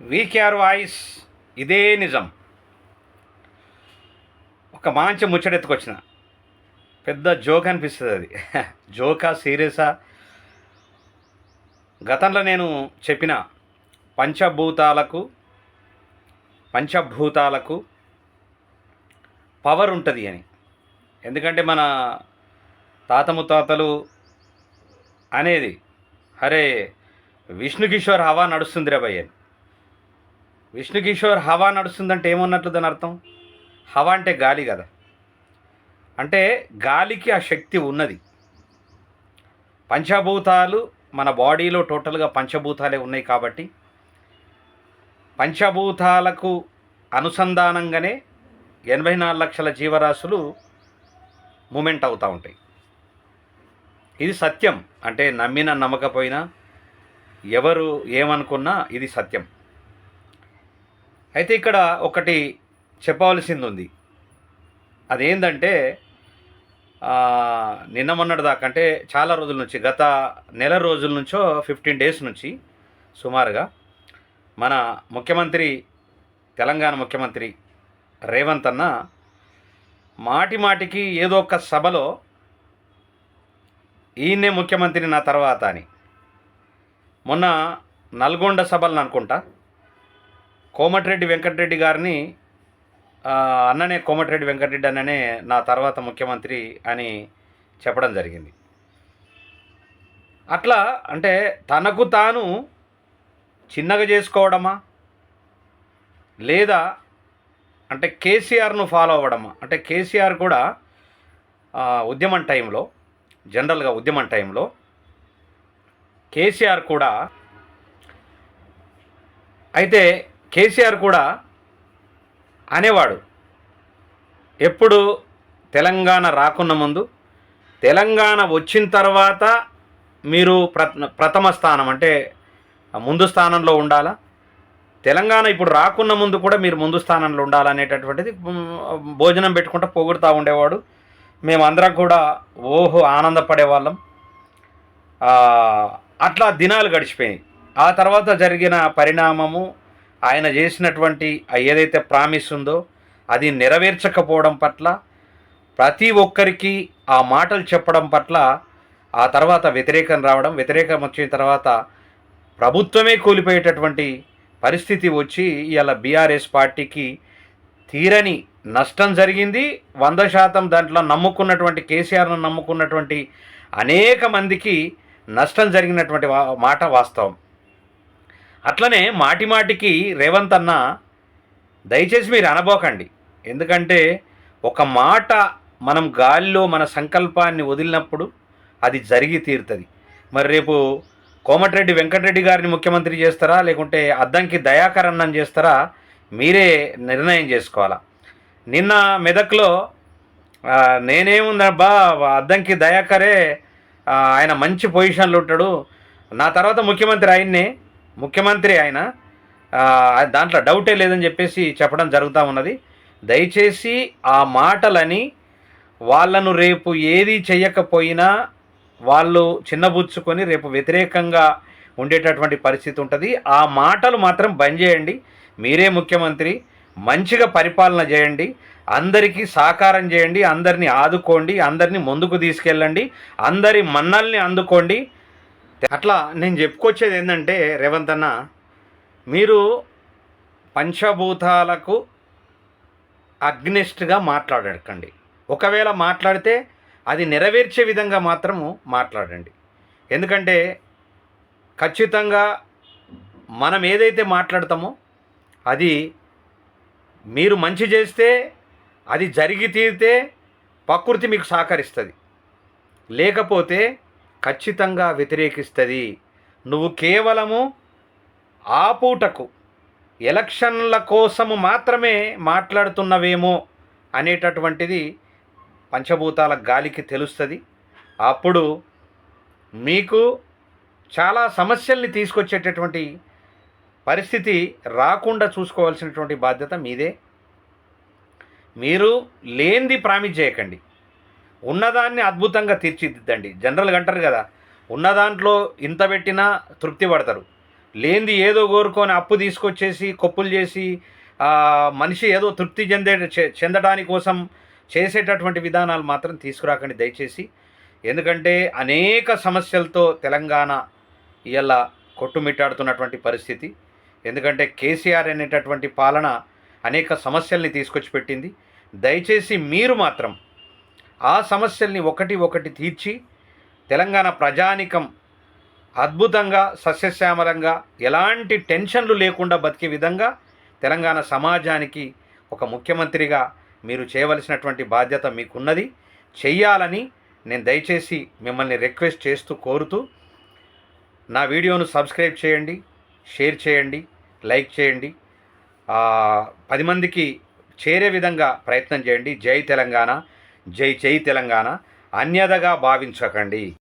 VKR voice ఇదే నిజం. ఒక మంచి ముచ్చటెత్తుకొచ్చిన. పెద్ద జోక్ అనిపిస్తుంది అది. జోకా సీరియసా గతంలో నేను చెప్పిన పంచభూతాలకు పంచభూతాలకు పవర్ ఉంటుంది అని. ఎందుకంటే మన తాత ముత్తాతలు అనేది అరే విష్ణుకిషోర్ హవా నడుస్తుంది రే భయ్య విష్ణు కిషోర్ హవా నడుస్తుందంటే ఏమన్నట్లు దాని అర్థం? హవా అంటే గాలి కదా. అంటే గాలికి ఆ శక్తి ఉన్నది. పంచభూతాలు మన బాడీలో టోటల్గా పంచభూతాలే ఉన్నాయి కాబట్టి పంచభూతాలకు అనుసంధానంగానే ఎనభై నాలుగు లక్షల జీవరాశులు మూమెంట్ అవుతూ ఉంటాయి. ఇది సత్యం. అంటే నమ్మినా నమ్మకపోయినా ఎవరు ఏమనుకున్నా ఇది సత్యం. అయితే ఇక్కడ ఒకటి చెప్పవలసింది ఉంది అదేంటంటే నిన్న మొన్నటి దాకా అంటే చాలా రోజుల నుంచి గత నెల రోజుల నుంచో ఫిఫ్టీన్ డేస్ నుంచి సుమారుగా మన ముఖ్యమంత్రి తెలంగాణ ముఖ్యమంత్రి రేవంత్ అన్న మాటి మాటికి ఏదో ఒక సభలో ఈయన్నే ముఖ్యమంత్రి నా తర్వాత అని. మొన్న నల్గొండ సభలను అనుకుంటా. కోమటిరెడ్డి వెంకటరెడ్డి గారిని అన్ననే కోమటిరెడ్డి వెంకటరెడ్డి అన్ననే నా తర్వాత ముఖ్యమంత్రి అని చెప్పడం జరిగింది. అట్లా అంటే తనకు తాను చిన్నగా చేసుకోవడమా? లేదా అంటే కేసీఆర్ను ఫాలో అవ్వడమా? అంటే కేసీఆర్ కూడా ఉద్యమం టైంలో జనరల్గా ఉద్యమం టైంలో కేసీఆర్ కూడా అయితే కేసీఆర్ కూడా అనేవాడు. ఎప్పుడు తెలంగాణ రాకున్న ముందు తెలంగాణ వచ్చిన తర్వాత మీరు ప్ర ప్రథమ స్థానం అంటే ముందు స్థానంలో ఉండాలా? తెలంగాణ ఇప్పుడు రాకున్న ముందు కూడా మీరు ముందు స్థానంలో ఉండాలనేటటువంటిది భోజనం పెట్టుకుంటూ పొగుడుతూ ఉండేవాడు. మేమందరం కూడా ఓహో ఆనందపడేవాళ్ళం అట్లా దినాలు గడిచిపోయినాయి. ఆ తర్వాత జరిగిన పరిణామము ఆయన చేసినటువంటి ఏదైతే ప్రామిస్ ఉందో అది నెరవేర్చకపోవడం పట్ల ప్రతి ఒక్కరికి ఆ మాటలు చెప్పడం పట్ల ఆ తర్వాత వ్యతిరేకం రావడం వ్యతిరేకం వచ్చిన తర్వాత ప్రభుత్వమే కూలిపోయేటటువంటి పరిస్థితి వచ్చి ఇవాళ బీఆర్ఎస్ పార్టీకి తీరని నష్టం జరిగింది. వంద శాతం దాంట్లో నమ్ముకున్నటువంటి కేసీఆర్ను నమ్ముకున్నటువంటి అనేక మందికి నష్టం జరిగినటువంటి మాట వాస్తవం. అట్లనే మాటిమాటికి రేవంత్ అన్న దయచేసి మీరు అనబోకండి. ఎందుకంటే ఒక మాట మనం గాలిలో మన సంకల్పాన్ని వదిలినప్పుడు అది జరిగి తీరుతుంది. మరి రేపు కోమటిరెడ్డి వెంకటరెడ్డి గారిని ముఖ్యమంత్రి చేస్తారా లేకుంటే అద్దంకి దయాకర్ అన్నం చేస్తారా మీరే నిర్ణయం చేసుకోవాలా. నిన్న మెదక్లో నేనేముందబ్బా అద్దంకి దయాకరే ఆయన మంచి పొజిషన్లో ఉంటాడు. నా తర్వాత ముఖ్యమంత్రి ఆయన్నే ముఖ్యమంత్రి ఆయన దాంట్లో డౌటే లేదని చెప్పేసి చెప్పడం జరుగుతూ ఉన్నది. దయచేసి ఆ మాటలని వాళ్ళను రేపు ఏది చేయకపోయినా వాళ్ళు చిన్నబుచ్చుకొని రేపు వ్యతిరేకంగా ఉండేటటువంటి పరిస్థితి ఉంటుంది. ఆ మాటలు మాత్రం బంద్ చేయండి. మీరే ముఖ్యమంత్రి మంచిగా పరిపాలన చేయండి. అందరికీ సహకారం చేయండి. అందరినీ ఆదుకోండి. అందరినీ ముందుకు తీసుకెళ్ళండి. అందరి మన్నల్ని అందుకోండి. అట్లా నేను చెప్పుకొచ్చేది ఏంటంటే రేవంత్ అన్న మీరు పంచభూతాలకు అగ్నిస్ట్గా మాట్లాడకండి. ఒకవేళ మాట్లాడితే అది నెరవేర్చే విధంగా మాత్రము మాట్లాడండి. ఎందుకంటే ఖచ్చితంగా మనం ఏదైతే మాట్లాడతామో అది మీరు మంచి చేస్తే అది జరిగి తీరితే ప్రకృతి మీకు సహకరిస్తుంది. లేకపోతే ఖచ్చితంగా వ్యతిరేకిస్తుంది. నువ్వు కేవలము ఆ పూటకు ఎలక్షన్ల కోసము మాత్రమే మాట్లాడుతున్నవేమో అనేటటువంటిది పంచభూతాల గాలికి తెలుస్తుంది. అప్పుడు మీకు చాలా సమస్యల్ని తీసుకొచ్చేటటువంటి పరిస్థితి రాకుండా చూసుకోవాల్సినటువంటి బాధ్యత మీదే. మీరు లేనిది ప్రామిస్ చేయకండి. ఉన్నదాన్ని అద్భుతంగా తీర్చిదిద్దండి. జనరల్గా అంటారు కదా ఉన్న దాంట్లో ఇంత పెట్టినా తృప్తి పడతారు. లేనిది ఏదో కోరుకొని అప్పు తీసుకొచ్చేసి కొప్పులు చేసి మనిషి ఏదో తృప్తి చెందే చె- చెందడానికి కోసం చేసేటటువంటి విధానాలు మాత్రం తీసుకురాకండి దయచేసి. ఎందుకంటే అనేక సమస్యలతో తెలంగాణ ఇవాళ కొట్టుమిట్టాడుతున్నటువంటి పరిస్థితి. ఎందుకంటే కేసీఆర్ అనేటటువంటి పాలన అనేక సమస్యల్ని తీసుకొచ్చి పెట్టింది దయచేసి మీరు మాత్రం ఆ సమస్యల్ని ఒకటి ఒకటి తీర్చి తెలంగాణ ప్రజానికం అద్భుతంగా సస్యశ్యామలంగా ఎలాంటి టెన్షన్లు లేకుండా బతికే విధంగా తెలంగాణ సమాజానికి ఒక ముఖ్యమంత్రిగా మీరు చేయవలసినటువంటి బాధ్యత మీకున్నది. చెయ్యాలని నేను దయచేసి మిమ్మల్ని రిక్వెస్ట్ చేస్తూ కోరుతూ నా వీడియోను సబ్స్క్రైబ్ చేయండి షేర్ చేయండి లైక్ చేయండి. పది మందికి చేరే విధంగా ప్రయత్నం చేయండి. జై తెలంగాణ. జై జై తెలంగాణ అన్యదగా భావించకండి.